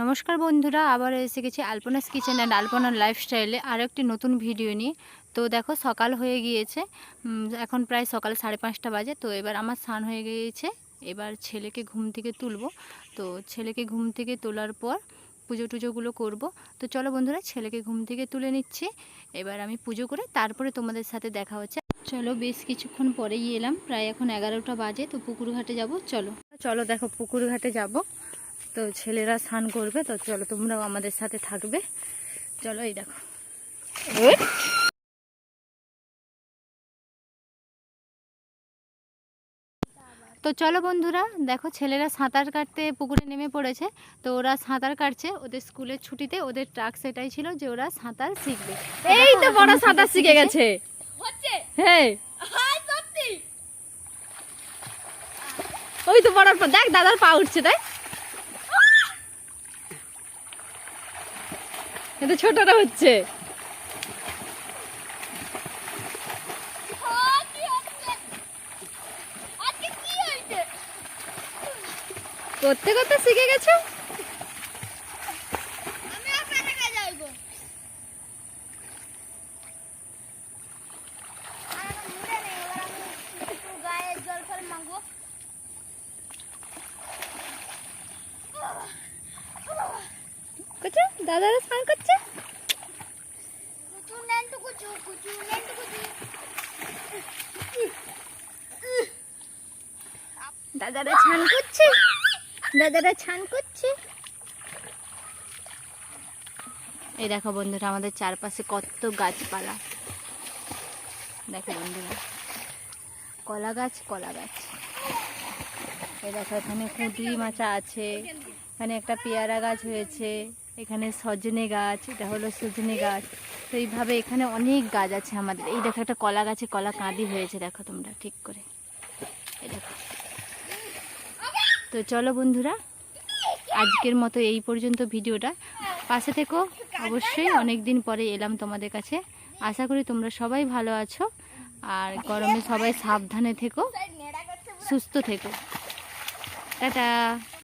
নমস্কার বন্ধুরা, আবার এসে গেছি আলপনাস কিচেন অ্যান্ড আলপনার লাইফস্টাইলে আরও একটি নতুন ভিডিও নিয়ে। তো দেখো, সকাল হয়ে গিয়েছে। এখন প্রায় সকাল সাড়ে পাঁচটা বাজে। তো এবার আমার স্নান হয়ে গিয়েছে। এবার ছেলেকে ঘুম থেকে তুলবো। তো ছেলেকে ঘুম থেকে তোলার পর পুজো টুজোগুলো করব। তো চলো বন্ধুরা, ছেলেকে ঘুম থেকে তুলে নিচ্ছি। এবার আমি পুজো করে তারপরে তোমাদের সাথে দেখা হচ্ছে। চলো, বেশ কিছুক্ষণ পরেই এলাম। প্রায় এখন এগারোটা বাজে। তো পুকুর ঘাটে যাব। চলো। চলো দেখো, পুকুর ঘাটে যাব। তো ছেলেরা স্নান করবে তো চলো তোমরাও আমাদের সাথে থাকবে। চলো এই দেখো। তো চলো বন্ধুরা দেখো ছেলেরা সাঁতার কাটতে পুকুরে নেমে পড়েছে। তো ওরা সাঁতার কাটছে ওদের স্কুলের ছুটিতে ওদের ট্রাক সেটাই ছিল যে ওরা সাঁতার শিখবে। এই তো বড় সাঁতার শিখে গেছে। হ্যাঁ। ওই তো বড় দেখ দাদার পা উঠছে তাই কিন্তু ছোটটা হচ্ছে। করতে করতে শিখে গেছো করছ দাদারা স্নান করছে? দাদারা ছান করছে? দাদারা ছান করছে? এই দেখো বন্ধুরা আমাদের চারপাশে কত গাছপালা। দেখো বন্ধুরা কলা গাছ কলা গাছ। এই দেখো এখানে কুঁদরি মাচা আছে এখানে একটা পেয়ারা গাছ হয়েছে। এখানে সজনে গাছ, এটা হলো সজনে গাছ। তো এইভাবে এখানে অনেক গাছ আছে আমাদের। এই দেখো একটা কলা গাছে কলা কাঁদি হয়েছে, দেখো তোমরা ঠিক করে। তো চলো বন্ধুরা, আজকের মতো এই পর্যন্ত ভিডিওটা। পাশে থেকো, অবশ্যই অনেক দিন পরে এলাম তোমাদের কাছে। আশা করি তোমরা সবাই ভালো আছো, আর গরমে সবাই সাবধানে থেকো, সুস্থ থেকো। টাটা।